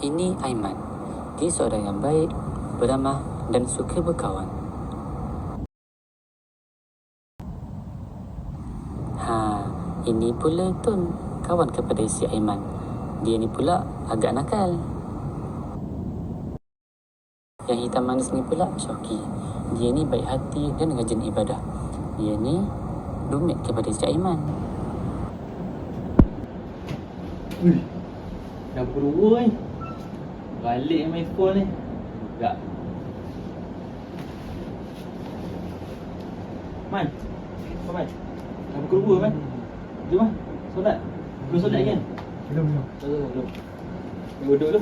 Ini Aiman. Dia seorang yang baik, beramah dan suka berkawan. Ha, ini pula Tun, kawan kepada si Aiman. Dia ni pula agak nakal. Yang hitam manis ni pula Syauki. Dia ni baik hati dan rajin ibadah. Dia ni rumit kepada si Aiman. Ui, dah dua ni. Balik main phone ni. Tak. Man. Kau Man. Dah pukul dua Man. Jom Man. Solat. Belum solat kan? Belum, belum. Belum, belum. Tunggu duduk dulu.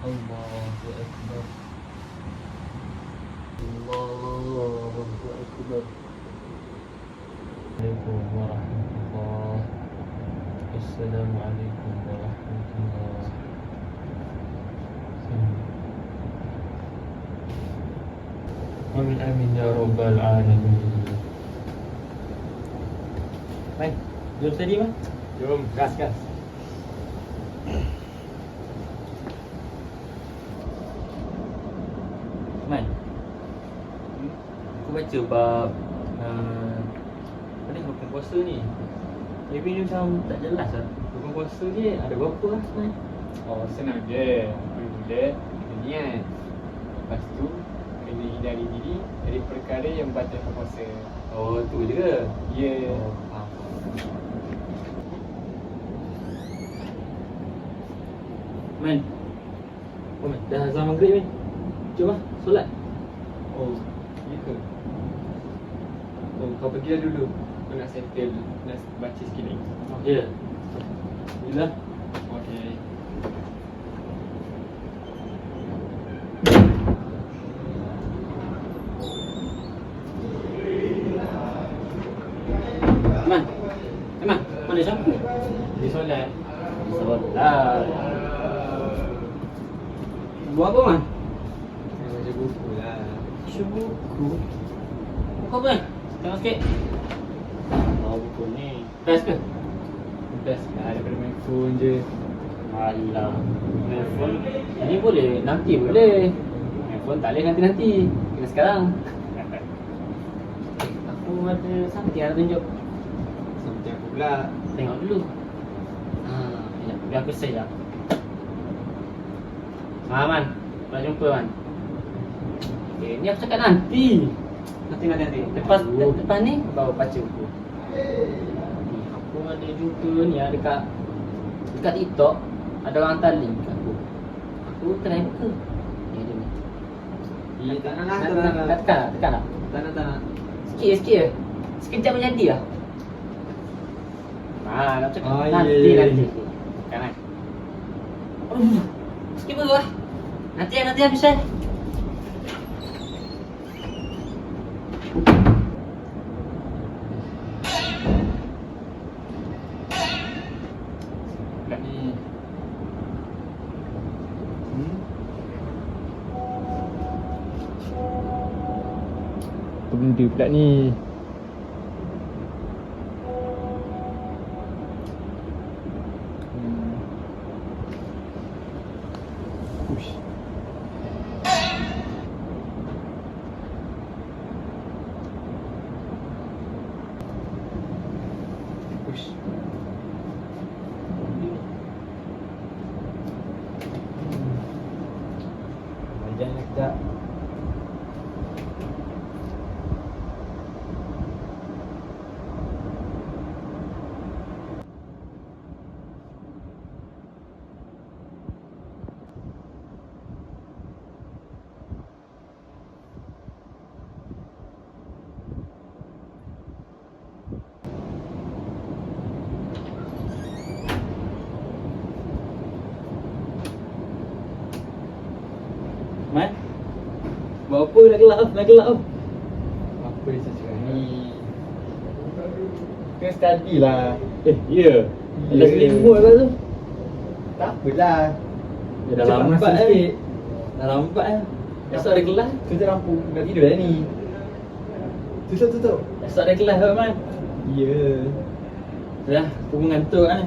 Allahu Akbar. Allahu Akbar. Assalamualaikum warahmatullahi Assalamualaikum warahmatullahi Amin amin ya rabbal alamin Baik, jom tadi mah. Jom, gas gas. Man, aku baca bab uh, apa ni hukum puasa ni. Maybe ni macam tak jelas lah. Hukum puasa ni ada berapa lah sebenarnya? Oh, senang je. Mula, kena niat. Lepas tu, kena hindari diri dari perkara yang membatalkan puasa. Oh, tu je ke? Ya. Oh, faham. Man, oh man, dah azan maghrib man. Jom lah, solat. Oh, ya ke? Oh, kau pergi lah dulu. Kau nak settle, nak baca sikit lagi. Ya. Yeah. Bila? Okay. Man, Man, mana siapa? Dia solat. Solat. Buat apa man? Baca buku lah. Baca buku. Buku apa man? Tengok sikit. Oh, buku ni. Best ke? Best. Lah daripada main phone je. Alah, handphone Ini boleh, nanti boleh. Handphone tak boleh nanti-nanti. Kena sekarang. Aku ada something nak tunjuk. Seperti aku pula. Tengok dulu. Ha, Sekejap, biar aku say lah. Ha Man, nak jumpa Man? Okay, ni aku cakap nanti. Nanti, nanti, nanti. Lepas, Oh. lepas ni, baru baca buku Aku ada jumpa ni lah dekat Dekat TikTok Ada orang hantar link kat aku Aku try buka Ni dia ni Ya, tak nak lah. Tak nak- nak lah. tekan? Tekan tak? Nak, tak nak. Sikit sikit je Sekejap menjadi lah Haa, nak cakap Oh, nanti, nanti ya. Kan kan? Aduh, sikit baru lah Nanti lah, nanti lah bisa Apa benda pula ni? Hmm. Uish. Uish. Jangan tak. Man Buat apa nak gelap? Nak gelap apa? Dia cakap ni? Kena study lah. Eh, ya Ya. Ada selimut lepas tu Tak apalah. Ya dah lama lambat sikit kan? Dah lambat kan Esok ada kelas Tutup lampu. Nak tidur dah ni. Tutup, tutup. Esok ada kelas kan man Ya. Dah, aku pun ngantuk kan.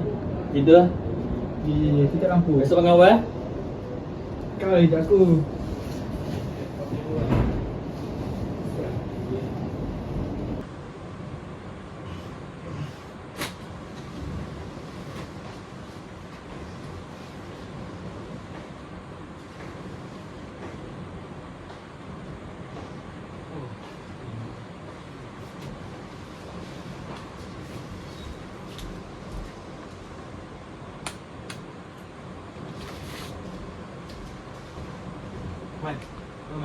Tidur lah. Di kita kampus. Besok bangun awal. Kau ikut aku. Man, apa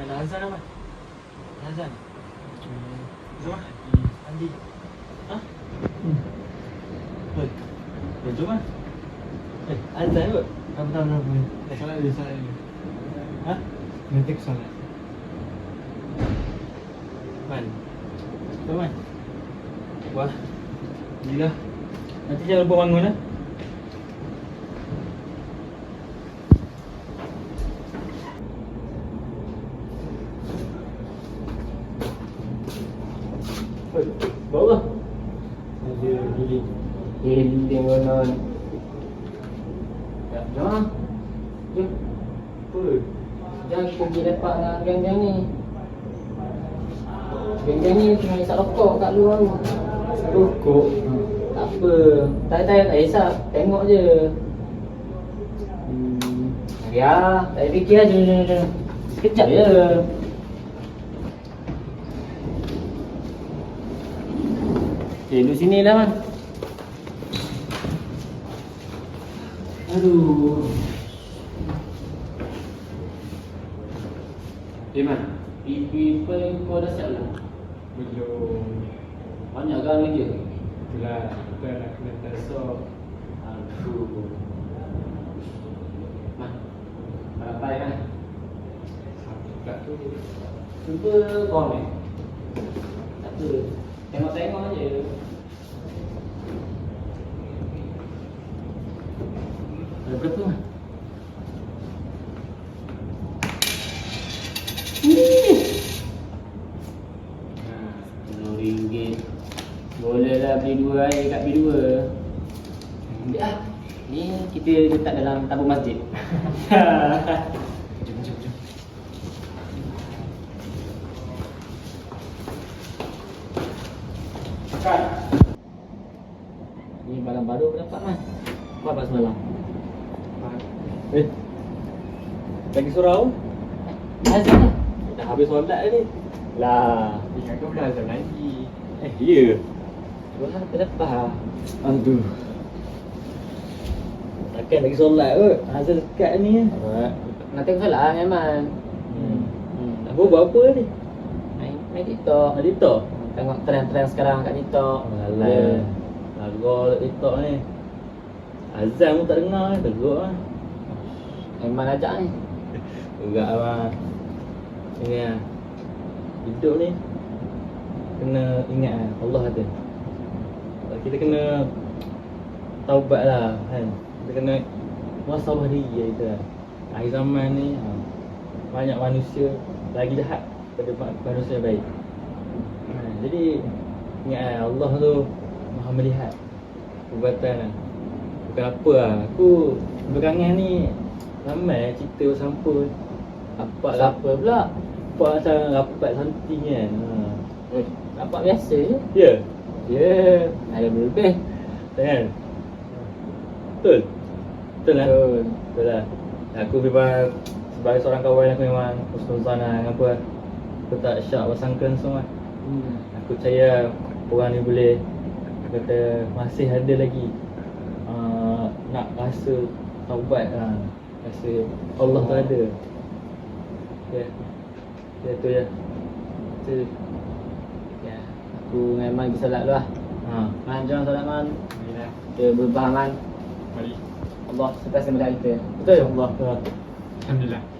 Man? Azan. Dah azan. Jom lah. Mandi. Ha? Hmm. Hei. Eh, jom lah. Eh, azan kot. Tak tak tak. Salah dia salah dia. Ha? Nanti aku salah. Man. Apa Man? Wah. Gila. Nanti jangan lupa bangun lah. Hei, bau lah. Ada gili. Konon. Ya, jom. Apa? Jangan pergi lepak dengan geng-geng ni. Geng-geng ni tengah isap rokok kat luar tu. Rokok. Tak apa. Tak tak tak isap. Tengok je. Hmm. Ya, tak payah fikir lah. Jom, jom, jom. Sekejap je. Okay, duduk sini lah, Man. Aduh. Eh, Man. Pipi pun kau dah siap lah. Belum. Banyak kan kerja? Itulah kita nak kena tasok. Aduh. Man. Ramai kan? Tak tu. Cuba kau ni. Tak apa. Tengok-tengok je. Ada berapa man? RM10. Boleh lah beli dua air kat beli dua. Ambil lah. Ni kita letak dalam tabung masjid. jom, jom, jom. Kan? Ni barang baru dapat man. Apa dapat semalam? Dah habis solat dah ni. Lah. Ingat kau azan lagi. Eh, ya. Ke depan. Aduh. Takkan lagi solat kot. Azan dekat ni. Nanti aku salah memang. Hmm. Hmm. Apa buat apa ni? Main, main TikTok. Ada TikTok? Tengok trend-trend sekarang kat TikTok. Alah. Lagu TikTok ni. Azan pun tak dengar ni. Teruk lah. Aiman ajak ni. Enggak lah. Ini lah. Hidup ni. Kena ingat lah. Allah ada. Kita kena taubat lah kan. Kita kena muasabah diri lah kita. Akhir zaman ni ha, banyak manusia lagi jahat pada ma- manusia baik. Ha, jadi ingat lah Allah tu maha melihat perbuatan lah. Bukan apa lah. Aku belakangan ni ramai cerita sampul. Apa lah. Siapa pula? Apa macam rapat santing kan. Ha. Eh, nampak biasa je. Ya. Ya. Ada lebih. Kan? Betul? Betul lah? Betul. Betul lah. Aku memang sebagai seorang kawan aku memang husnuzan lah dengan apa. Aku tak syak bersangka semua. Hmm. Aku percaya orang ni boleh kata masih ada lagi uh, nak rasa taubat lah. Rasa Allah tu ada. Ya. Ya tu ya. Tu. Ya. Aku memang pergi solat dulu lah. Ha. Man, jom solat man. Marilah. Kita berubah man. Mari. Allah sentiasa melihat kita. Betul? Allah. Alhamdulillah.